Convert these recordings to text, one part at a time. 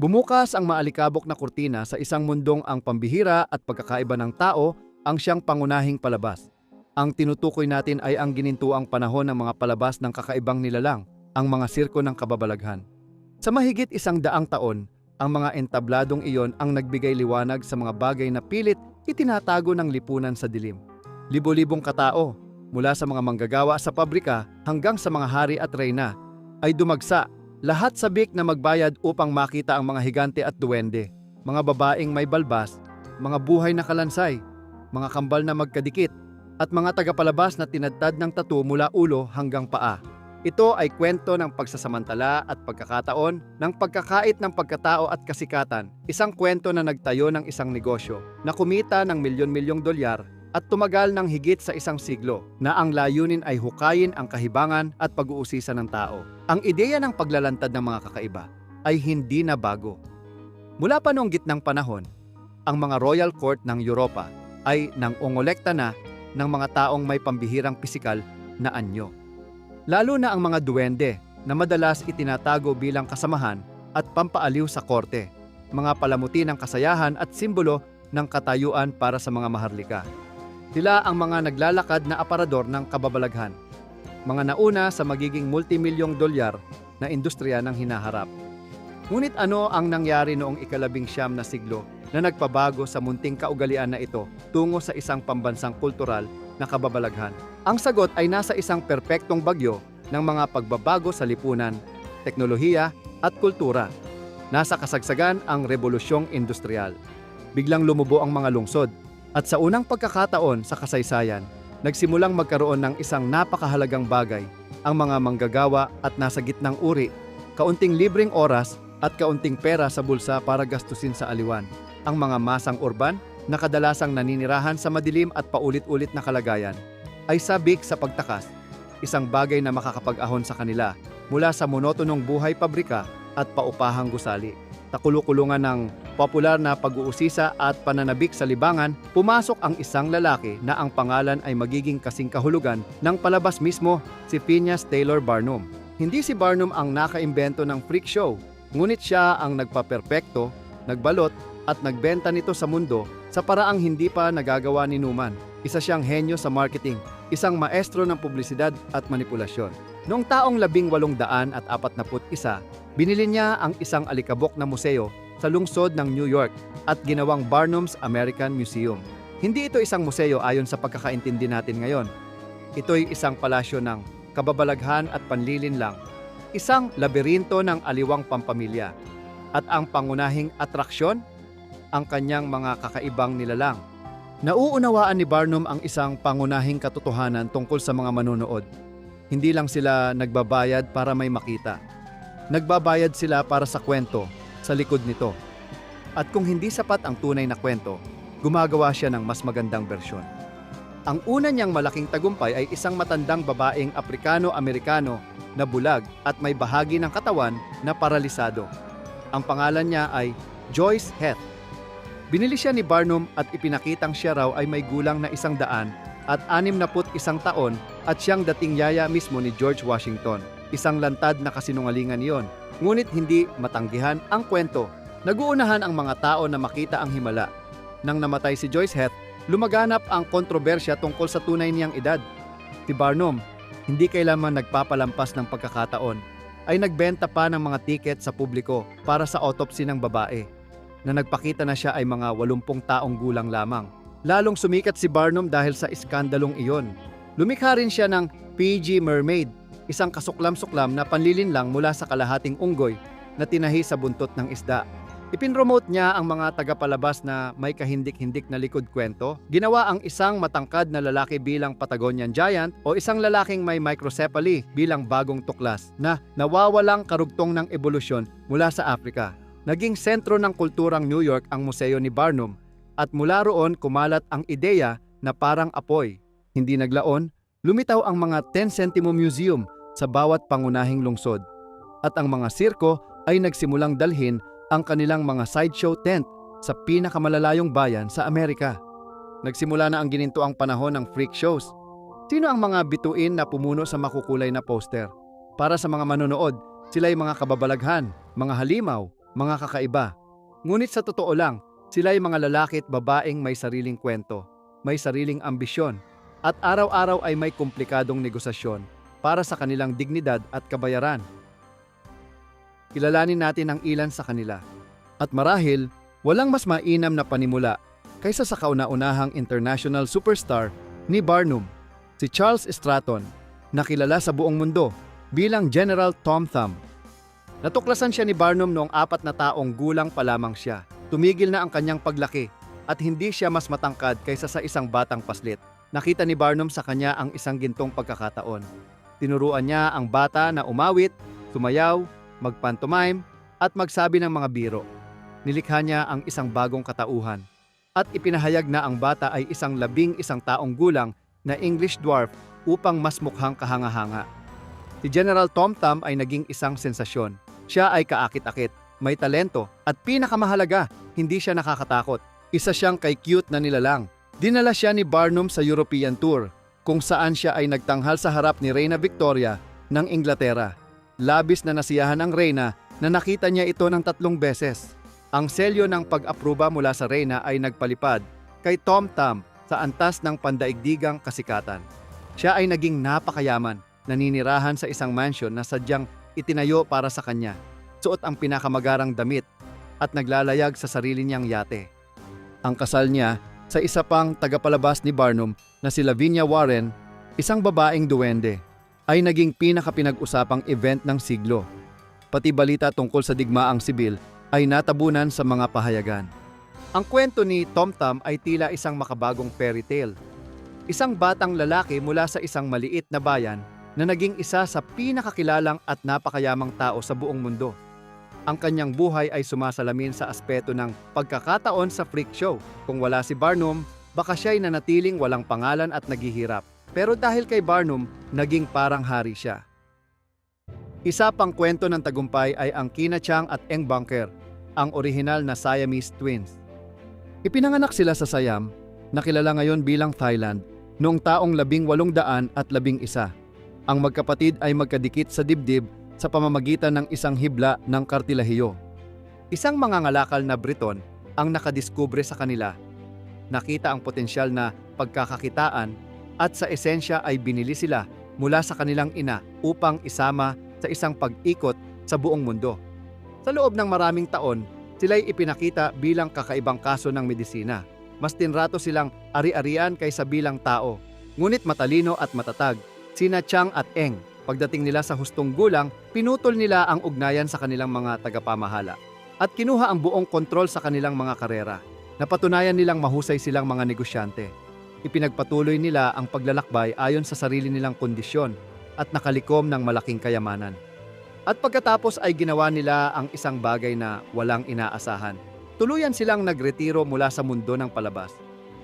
Bumukas ang maalikabok na kurtina sa isang mundong ang pambihira at pagkakaiba ng tao ang siyang pangunahing palabas. Ang tinutukoy natin ay ang ginintuang panahon ng mga palabas ng kakaibang nilalang, ang mga sirko ng kababalaghan. Sa mahigit isang daang taon, ang mga entabladong iyon ang nagbigay liwanag sa mga bagay na pilit itinatago ng lipunan sa dilim. Libo-libong katao, mula sa mga manggagawa sa pabrika hanggang sa mga hari at reyna, ay dumagsa lahat sabik na magbayad upang makita ang mga higante at duwende, mga babaeng may balbas, mga buhay na kalansay, mga kambal na magkadikit, at mga tagapalabas na tinadtad ng tattoo mula ulo hanggang paa. Ito ay kwento ng pagsasamantala at pagkakataon ng pagkakait ng pagkatao at kasikatan, isang kwento na nagtayo ng isang negosyo na kumita ng milyon-milyong dolyar at tumagal ng higit sa isang siglo na ang layunin ay hukayin ang kahibangan at pag-uusisa ng tao. Ang ideya ng paglalantad ng mga kakaiba ay hindi na bago. Mula pa noong gitnang panahon, ang mga royal court ng Europa ay nang ongolekta na ng mga taong may pambihirang pisikal na anyo. Lalo na ang mga duwende na madalas itinatago bilang kasamahan at pampaaliw sa korte, mga palamuti ng kasayahan at simbolo ng katayuan para sa mga maharlika. Sila ang mga naglalakad na aparador ng kababalaghan. Mga nauna sa magiging multimilyong dolyar na industriya ng hinaharap. Ngunit ano ang nangyari noong ikalabing siyam na siglo na nagpabago sa munting kaugalian na ito tungo sa isang pambansang kultural na kababalaghan? Ang sagot ay nasa isang perpektong bagyo ng mga pagbabago sa lipunan, teknolohiya at kultura. Nasa kasagsagan ang revolusyong industrial. Biglang lumubo ang mga lungsod at sa unang pagkakataon sa kasaysayan, nagsimulang magkaroon ng isang napakahalagang bagay, ang mga manggagawa at nasa gitnang uri, kaunting libreng oras at kaunting pera sa bulsa para gastusin sa aliwan. Ang mga masang urban na kadalasang naninirahan sa madilim at paulit-ulit na kalagayan ay sabik sa pagtakas, isang bagay na makakapag-ahon sa kanila mula sa monotonong buhay pabrika at paupahang gusali. Takulukulungan ng popular na pag-uusisa at pananabik sa libangan, pumasok ang isang lalaki na ang pangalan ay magiging kasing kahulugan ng palabas mismo, si Phineas Taylor Barnum. Hindi si Barnum ang nakaimbento ng freak show, ngunit siya ang nagpaperpekto, nagbalot at nagbenta nito sa mundo sa paraang hindi pa nagagawa ni Newman. Isa siyang henyo sa marketing, isang maestro ng publisidad at manipulasyon. Noong taong labing walong daan at apat na put isa, binili niya ang isang alikabok na museo sa lungsod ng New York at ginawang Barnum's American Museum. Hindi ito isang museo ayon sa pagkakaintindi natin ngayon. Ito'y isang palasyo ng kababalaghan at panlilinlang, isang labirinto ng aliwang pampamilya. At ang pangunahing atraksyon, ang kanyang mga kakaibang nilalang. Nauunawaan ni Barnum ang isang pangunahing katotohanan tungkol sa mga manonood. Hindi lang sila nagbabayad para may makita. Nagbabayad sila para sa kwento, sa likod nito. At kung hindi sapat ang tunay na kwento, gumagawa siya ng mas magandang bersyon. Ang una niyang malaking tagumpay ay isang matandang babaeng Aprikano-Amerikano na bulag at may bahagi ng katawan na paralisado. Ang pangalan niya ay Joyce Heth. Binili siya ni Barnum at ipinakitang siya raw ay may gulang na isang daan at anim na put isang taon at siyang dating yaya mismo ni George Washington. Isang lantad na kasinungalingan iyon. Ngunit hindi matanggihan ang kwento. Naguunahan ang mga tao na makita ang himala. Nang namatay si Joyce Heth, lumaganap ang kontrobersya tungkol sa tunay niyang edad. Si Barnum, hindi kailanman nagpapalampas ng pagkakataon, ay nagbenta pa ng mga tiket sa publiko para sa autopsy ng babae na nagpakita na siya ay mga 80 taong gulang lamang. Lalong sumikat si Barnum dahil sa iskandalong iyon. Lumikha rin siya ng PG Mermaid, isang kasuklam-suklam na panlilinlang mula sa kalahating unggoy na tinahi sa buntot ng isda. Ipinromote niya ang mga tagapalabas na may kahindik-hindik na likod kwento. Ginawa ang isang matangkad na lalaki bilang Patagonian Giant o isang lalaking may microcephaly bilang bagong tuklas na nawawalang karugtong ng ebolusyon mula sa Afrika. Naging sentro ng kulturang New York ang museo ni Barnum at mula roon kumalat ang ideya na parang apoy. Hindi naglaon, lumitaw ang mga 10 Centimo Museum sa bawat pangunahing lungsod. At ang mga sirko ay nagsimulang dalhin ang kanilang mga sideshow tent sa pinakamalalayong bayan sa Amerika. Nagsimula na ang ginintoang panahon ng freak shows. Sino ang mga bituin na pumuno sa makukulay na poster? Para sa mga manonood, sila ay mga kababalaghan, mga halimaw, mga kakaiba. Ngunit sa totoo lang, sila ay mga lalaki at babaeng may sariling kwento, may sariling ambisyon, at araw-araw ay may komplikadong negosasyon para sa kanilang dignidad at kabayaran. Kilalanin natin ang ilan sa kanila. At marahil, walang mas mainam na panimula kaysa sa kauna-unahang international superstar ni Barnum, si Charles Stratton, na kilala sa buong mundo bilang General Tom Thumb. Natuklasan siya ni Barnum noong apat na taong gulang pa lamang siya. Tumigil na ang kanyang paglaki at hindi siya mas matangkad kaysa sa isang batang paslit. Nakita ni Barnum sa kanya ang isang gintong pagkakataon. Tinuruan niya ang bata na umawit, sumayaw, magpantomime, at magsabi ng mga biro. Nilikha niya ang isang bagong katauhan. At ipinahayag na ang bata ay isang labing isang taong gulang na English dwarf upang mas mukhang kahanga-hanga. Si General Tom Thumb ay naging isang sensasyon. Siya ay kaakit-akit, may talento, at pinakamahalaga, hindi siya nakakatakot. Isa siyang kay cute na nilalang. Dinala siya ni Barnum sa European Tour, kung saan siya ay nagtanghal sa harap ni Reyna Victoria ng Inglaterra. Labis na nasiyahan ang Reyna na nakita niya ito ng tatlong beses. Ang selyo ng pag-aproba mula sa Reyna ay nagpalipad kay Tom Thumb sa antas ng pandaigdigang kasikatan. Siya ay naging napakayaman, naninirahan sa isang mansion na sadyang itinayo para sa kanya. Suot ang pinakamagarang damit at naglalayag sa sarili niyang yate. Ang kasal niya sa isa pang tagapalabas ni Barnum na si Lavinia Warren, isang babaeng duwende, ay naging pinakapinag-usapang event ng siglo. Pati balita tungkol sa digmaang sibil ay natabunan sa mga pahayagan. Ang kwento ni Tom Tom ay tila isang makabagong fairy tale. Isang batang lalaki mula sa isang maliit na bayan na naging isa sa pinakakilalang at napakayamang tao sa buong mundo. Ang kanyang buhay ay sumasalamin sa aspeto ng pagkakataon sa freak show. Kung wala si Barnum, baka siya'y nanatiling walang pangalan at naghihirap. Pero dahil kay Barnum, naging parang hari siya. Isa pang kwento ng tagumpay ay ang Kina Chang at Eng Bunker, ang orihinal na Siamese twins. Ipinanganak sila sa Siam, na kilala ngayon bilang Thailand, noong taong labing walong daan at labing isa. Ang magkapatid ay magkadikit sa dibdib sa pamamagitan ng isang hibla ng kartilahiyo. Isang mangangalakal na Briton ang nakadiskubre sa kanila. Nakita ang potensyal na pagkakakitaan at sa esensya ay binili sila mula sa kanilang ina upang isama sa isang pag-ikot sa buong mundo. Sa loob ng maraming taon, sila'y ipinakita bilang kakaibang kaso ng medisina. Mas tinrato silang ari-arian kaysa bilang tao. Ngunit matalino at matatag, sina Chang at Eng, pagdating nila sa hustong gulang, pinutol nila ang ugnayan sa kanilang mga tagapamahala. At kinuha ang buong kontrol sa kanilang mga karera. Napatunayan nilang mahusay silang mga negosyante. Ipinagpatuloy nila ang paglalakbay ayon sa sarili nilang kondisyon at nakalikom ng malaking kayamanan. At pagkatapos ay ginawa nila ang isang bagay na walang inaasahan. Tuluyan silang nagretiro mula sa mundo ng palabas.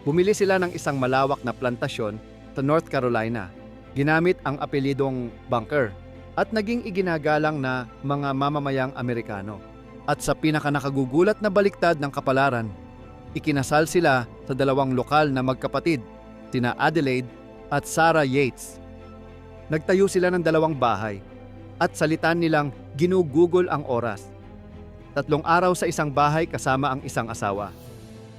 Bumili sila ng isang malawak na plantasyon sa North Carolina. Ginamit ang apelidong bunker at naging iginagalang na mga mamamayang Amerikano. At sa pinakanakagugulat na baliktad ng kapalaran, ikinasal sila sa dalawang lokal na magkapatid, sina Adelaide at Sarah Yates. Nagtayo sila ng dalawang bahay at salitan nilang ginugugol ang oras. Tatlong araw sa isang bahay kasama ang isang asawa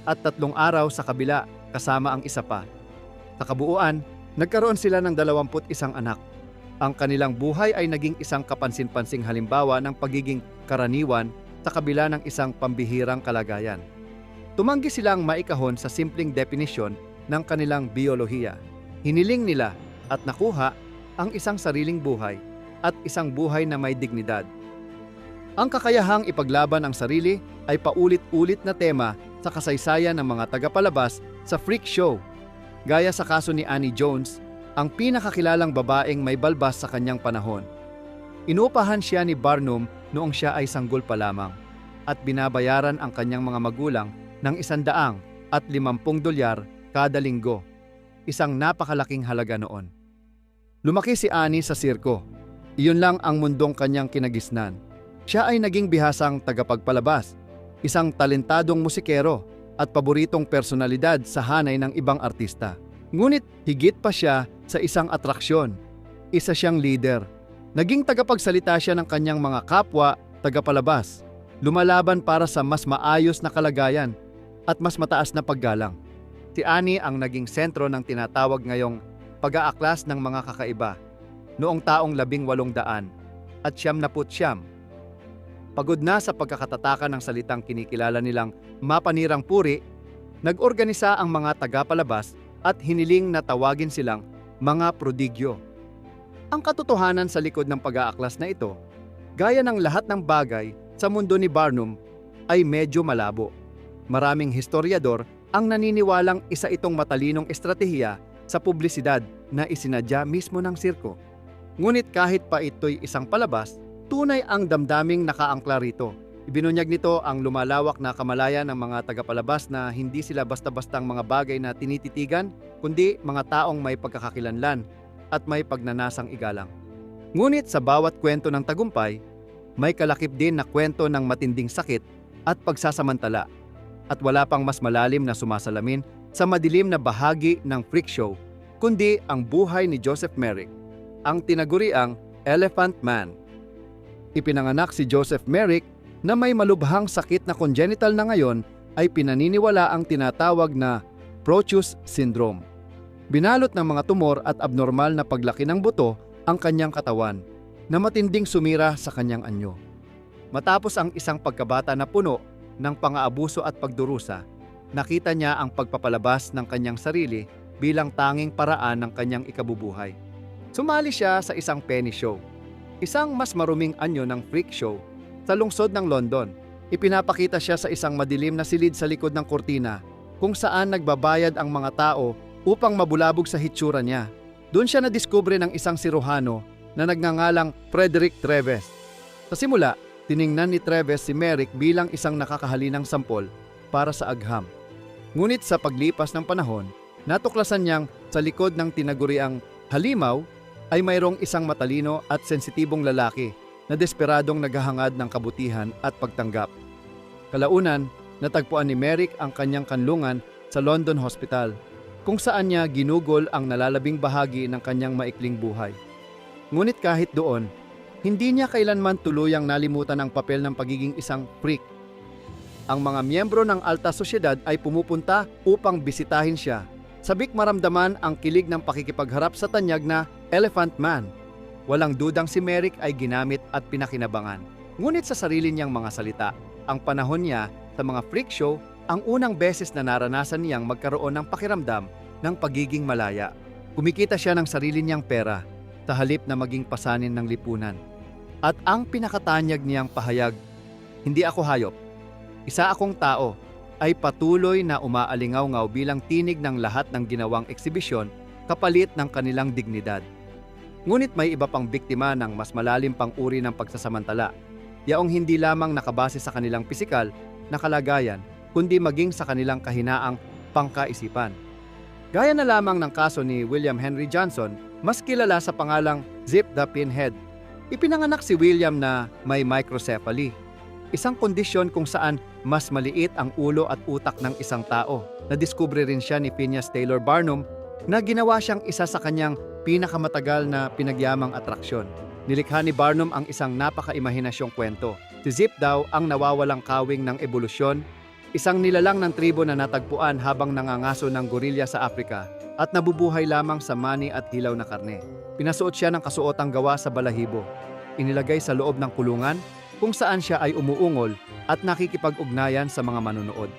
at tatlong araw sa kabila kasama ang isa pa. Sa kabuuan, nagkaroon sila ng 21 anak. Ang kanilang buhay ay naging isang kapansin-pansing halimbawa ng pagiging karaniwan sa kabila ng isang pambihirang kalagayan. Tumanggi silang maikahon sa simpleng definisyon ng kanilang biyolohiya. Hiniling nila at nakuha ang isang sariling buhay at isang buhay na may dignidad. Ang kakayahang ipaglaban ang sarili ay paulit-ulit na tema sa kasaysayan ng mga tagapalabas sa freak show. Gaya sa kaso ni Annie Jones, ang pinakakilalang babaeng may balbas sa kanyang panahon. Inupahan siya ni Barnum noong siya ay sanggol pa lamang at binabayaran ang kanyang mga magulang ng isandaang at limampung dolyar kada linggo. Isang napakalaking halaga noon. Lumaki si Annie sa sirko. Iyon lang ang mundong kanyang kinagisnan. Siya ay naging bihasang tagapagpalabas, isang talentadong musikero at paboritong personalidad sa hanay ng ibang artista. Ngunit higit pa siya sa isang atraksyon. Isa siyang leader. Naging tagapagsalita siya ng kanyang mga kapwa, tagapalabas. lumalaban para sa mas maayos na kalagayan at mas mataas na paggalang. Si Annie ang naging sentro ng tinatawag ngayong pag-aaklas ng mga kakaiba noong taong labing walong daan at siyam na siyam. Pagod na sa pagkakatataka ng salitang kinikilala nilang mapanirang puri, nag-organisa ang mga tagapalabas at hiniling na tawagin silang mga prodigyo. Ang katotohanan sa likod ng pag-aaklas na ito, gaya ng lahat ng bagay sa mundo ni Barnum, ay medyo malabo. Maraming historiador ang naniniwalang isa itong matalinong estratehiya sa publisidad na isinadya mismo ng sirko. Ngunit kahit pa ito'y isang palabas, tunay ang damdaming nakaangkla rito. Ibinunyag nito ang lumalawak na kamalayan ng mga tagapalabas na hindi sila basta-bastang mga bagay na tinititigan, kundi mga taong may pagkakakilanlan at may pagnanasang igalang. Ngunit sa bawat kwento ng tagumpay, may kalakip din na kwento ng matinding sakit at pagsasamantala at wala pang mas malalim na sumasalamin sa madilim na bahagi ng freak show, kundi ang buhay ni Joseph Merrick, ang tinaguriang Elephant Man. Ipinanganak si Joseph Merrick na may malubhang sakit na congenital na ngayon ay pinaniniwala ang tinatawag na Proteus Syndrome. Binalot ng mga tumor at abnormal na paglaki ng buto ang kanyang katawan na matinding sumira sa kanyang anyo. Matapos ang isang pagkabata na puno ng pang-aabuso at pagdurusa, nakita niya ang pagpapalabas ng kanyang sarili bilang tanging paraan ng kanyang ikabubuhay. Sumali siya sa isang penny show, isang mas maruming anyo ng freak show sa lungsod ng London. Ipinapakita siya sa isang madilim na silid sa likod ng kurtina kung saan nagbabayad ang mga tao upang mabulabog sa hitsura niya. Doon siya nadiskubre ng isang siruhano na nagngangalang Frederick Treves. Sa simula, tiningnan ni Treves si Merrick bilang isang nakakahalinang sampol para sa agham. Ngunit sa paglipas ng panahon, natuklasan niyang sa likod ng tinaguriang halimaw ay mayroong isang matalino at sensitibong lalaki na desperadong naghahangad ng kabutihan at pagtanggap. Kalaunan, natagpuan ni Merrick ang kanyang kanlungan sa London Hospital kung saan niya ginugol ang nalalabing bahagi ng kanyang maikling buhay. Ngunit kahit doon, hindi niya kailanman tuluyang nalimutan ang papel ng pagiging isang freak. Ang mga miyembro ng alta sosyedad ay pumupunta upang bisitahin siya. Sabik maramdaman ang kilig ng pakikipagharap sa tanyag na Elephant Man. Walang dudang si Merrick ay ginamit at pinakinabangan. Ngunit sa sarili niyang mga salita, ang panahon niya sa mga freak show ang unang beses na naranasan niyang magkaroon ng pakiramdam ng pagiging malaya. Kumikita siya ng sarili niyang pera sa halip na maging pasanin ng lipunan. At ang pinakatanyag niyang pahayag, hindi ako hayop. Isa akong tao ay patuloy na umaalingaw-ngaw bilang tinig ng lahat ng ginawang eksibisyon kapalit ng kanilang dignidad. Ngunit may iba pang biktima ng mas malalim pang uri ng pagsasamantala, yaong hindi lamang nakabase sa kanilang pisikal na kalagayan, kundi maging sa kanilang kahinaang pangkaisipan. Gaya na lamang ng kaso ni William Henry Johnson, mas kilala sa pangalang Zip the Pinhead. Ipinanganak si William na may microcephaly, isang kondisyon kung saan mas maliit ang ulo at utak ng isang tao. Nadiskubre rin siya ni Phineas Taylor Barnum na ginawa siyang isa sa kanyang pinakamatagal na pinagyamang atraksyon. Nilikha ni Barnum ang isang napaka-imahinasyong kwento. Si Zip daw ang nawawalang kawing ng ebolusyon, isang nilalang ng tribo na natagpuan habang nangangaso ng gorilya sa Afrika at nabubuhay lamang sa mani at hilaw na karne. Pinasuot siya ng kasuotang gawa sa balahibo. Inilagay sa loob ng kulungan kung saan siya ay umuungol at nakikipag-ugnayan sa mga manunood.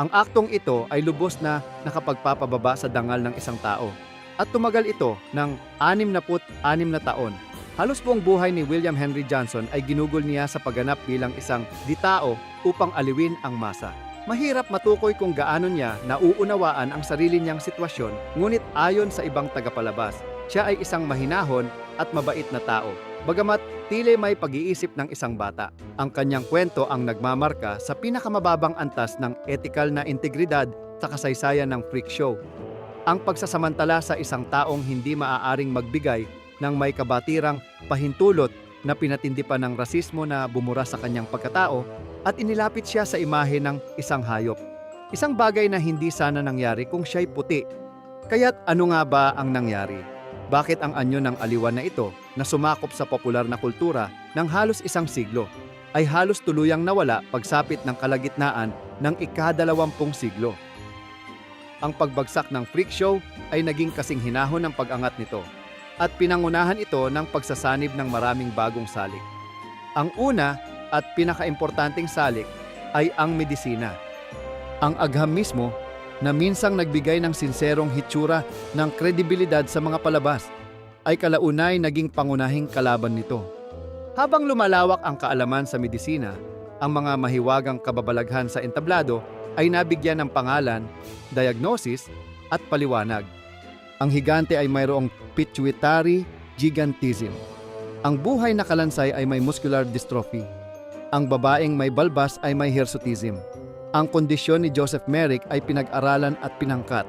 Ang aktong ito ay lubos na nakapagpapababa sa dangal ng isang tao at tumagal ito ng 66 na taon. Halos buong buhay ni William Henry Johnson ay ginugol niya sa pagganap bilang isang ditao upang aliwin ang masa. Mahirap matukoy kung gaano niya nauunawaan ang sarili niyang sitwasyon, ngunit ayon sa ibang tagapalabas, siya ay isang mahinahon at mabait na tao. Bagamat tila may pag-iisip ng isang bata, ang kanyang kwento ang nagmamarka sa pinakamababang antas ng ethical na integridad sa kasaysayan ng freak show. Ang pagsasamantala sa isang taong hindi maaaring magbigay ng may kabatirang pahintulot na pinatindi pa ng rasismo na bumura sa kanyang pagkatao at inilapit siya sa imahe ng isang hayop. Isang bagay na hindi sana nangyari kung siya'y puti. Kaya't ano nga ba ang nangyari? Bakit ang anyo ng aliwan na ito na sumakop sa popular na kultura ng halos isang siglo ay halos tuluyang nawala pagsapit ng kalagitnaan ng ikadalawampung siglo. Ang pagbagsak ng freak show ay naging kasing hinahon ng pag-angat nito at pinangunahan ito ng pagsasanib ng maraming bagong salik. Ang una at pinakaimportanteng salik ay ang medisina. Ang agham mismo na minsang nagbigay ng sinserong hitsura ng kredibilidad sa mga palabas ay kalaunay naging pangunahing kalaban nito. Habang lumalawak ang kaalaman sa medisina, ang mga mahiwagang kababalaghan sa entablado ay nabigyan ng pangalan, diagnosis at paliwanag. Ang higante ay mayroong pituitary gigantism. Ang buhay na kalansay ay may muscular dystrophy. Ang babaeng may balbas ay may hirsutism. Ang kondisyon ni Joseph Merrick ay pinag-aralan at pinangkat.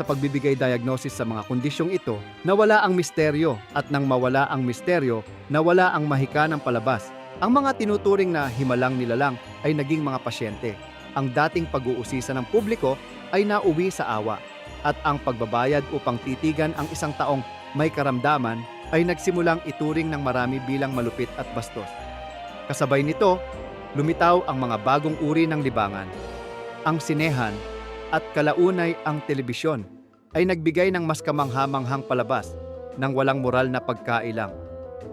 Sa pagbibigay diagnosis sa mga kondisyong ito, nawala ang misteryo at nang mawala ang misteryo, nawala ang mahika ng palabas. Ang mga tinuturing na himalang nilalang ay naging mga pasyente. Ang dating pag-uusisa ng publiko ay nauwi sa awa. At ang pagbabayad upang titigan ang isang taong may karamdaman ay nagsimulang ituring ng marami bilang malupit at bastos. Kasabay nito, lumitaw ang mga bagong uri ng libangan. Ang sinehan at kalaunay ang telebisyon ay nagbigay ng mas kamanghamanghang palabas ng walang moral na pagkailang.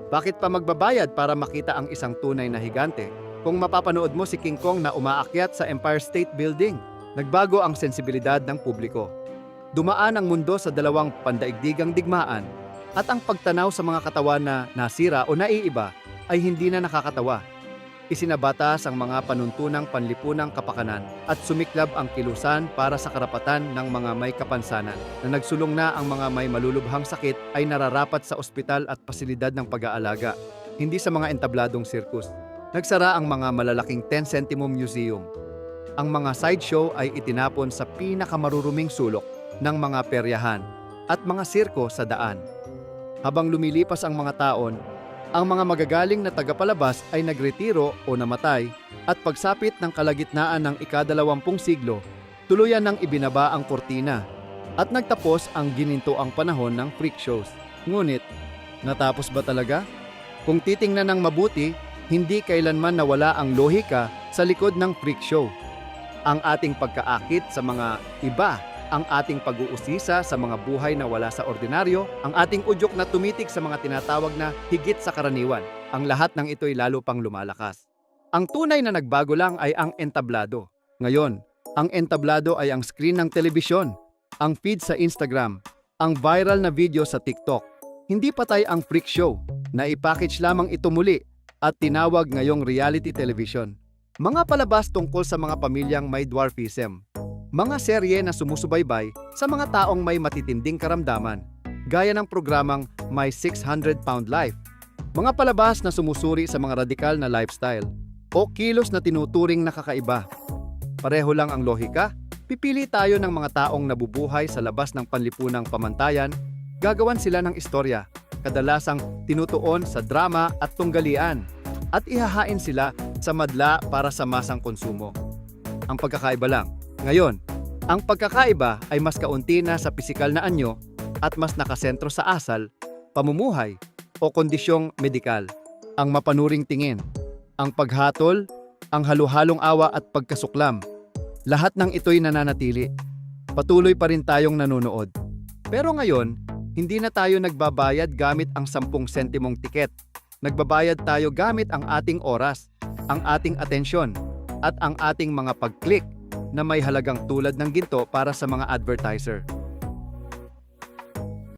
Bakit pa magbabayad para makita ang isang tunay na higante kung mapapanood mo si King Kong na umaakyat sa Empire State Building? Nagbago ang sensibilidad ng publiko. Dumaan ang mundo sa dalawang pandaigdigang digmaan at ang pagtanaw sa mga katawan na nasira o naiiba ay hindi na nakakatawa. Isinabatas ang mga panuntunang panlipunang kapakanan at sumiklab ang kilusan para sa karapatan ng mga may kapansanan na nagsulong na ang mga may malulubhang sakit ay nararapat sa ospital at pasilidad ng pag-aalaga, hindi sa mga entabladong sirkus. Nagsara ang mga malalaking 10 centimo museum. Ang mga sideshow ay itinapon sa pinakamaruruming sulok ng mga peryahan at mga sirko sa daan. Habang lumilipas ang mga taon, ang mga magagaling na tagapalabas ay nagretiro o namatay at pagsapit ng kalagitnaan ng ikadalawampung siglo, tuluyan ng ibinaba ang kortina at nagtapos ang ginintoang panahon ng freak shows. Ngunit, natapos ba talaga? Kung titingnan ng mabuti, hindi kailanman nawala ang lohika sa likod ng freak show. Ang ating pagkaakit sa mga iba ang ating pag-uusisa sa mga buhay na wala sa ordinaryo, ang ating udyok na tumitik sa mga tinatawag na higit sa karaniwan. Ang lahat ng ito'y lalo pang lumalakas. Ang tunay na nagbago lang ay ang entablado. Ngayon, ang entablado ay ang screen ng telebisyon, ang feed sa Instagram, ang viral na video sa TikTok. Hindi patay ang freak show, na ipackage lamang ito muli at tinawag ngayong reality television. Mga palabas tungkol sa mga pamilyang may dwarfism, mga serye na sumusubaybay sa mga taong may matitinding karamdaman, gaya ng programang My 600 Pound Life, mga palabas na sumusuri sa mga radikal na lifestyle, o kilos na tinuturing na kakaiba. Pareho lang ang lohika, pipili tayo ng mga taong nabubuhay sa labas ng panlipunang pamantayan, gagawan sila ng istorya, kadalasang tinutuon sa drama at tunggalian, at ihahain sila sa madla para sa masang konsumo. Ang pagkakaiba lang, ngayon, ang pagkakaiba ay mas kaunti na sa pisikal na anyo at mas nakasentro sa asal, pamumuhay o kondisyong medikal. Ang mapanuring tingin, ang paghatol, ang haluhalong awa at pagkasuklam. Lahat ng ito'y nananatili. Patuloy pa rin tayong nanonood. Pero ngayon, hindi na tayo nagbabayad gamit ang 10 sentimong tiket. Nagbabayad tayo gamit ang ating oras, ang ating atensyon, at ang ating mga pag-click na may halagang tulad ng ginto para sa mga advertiser.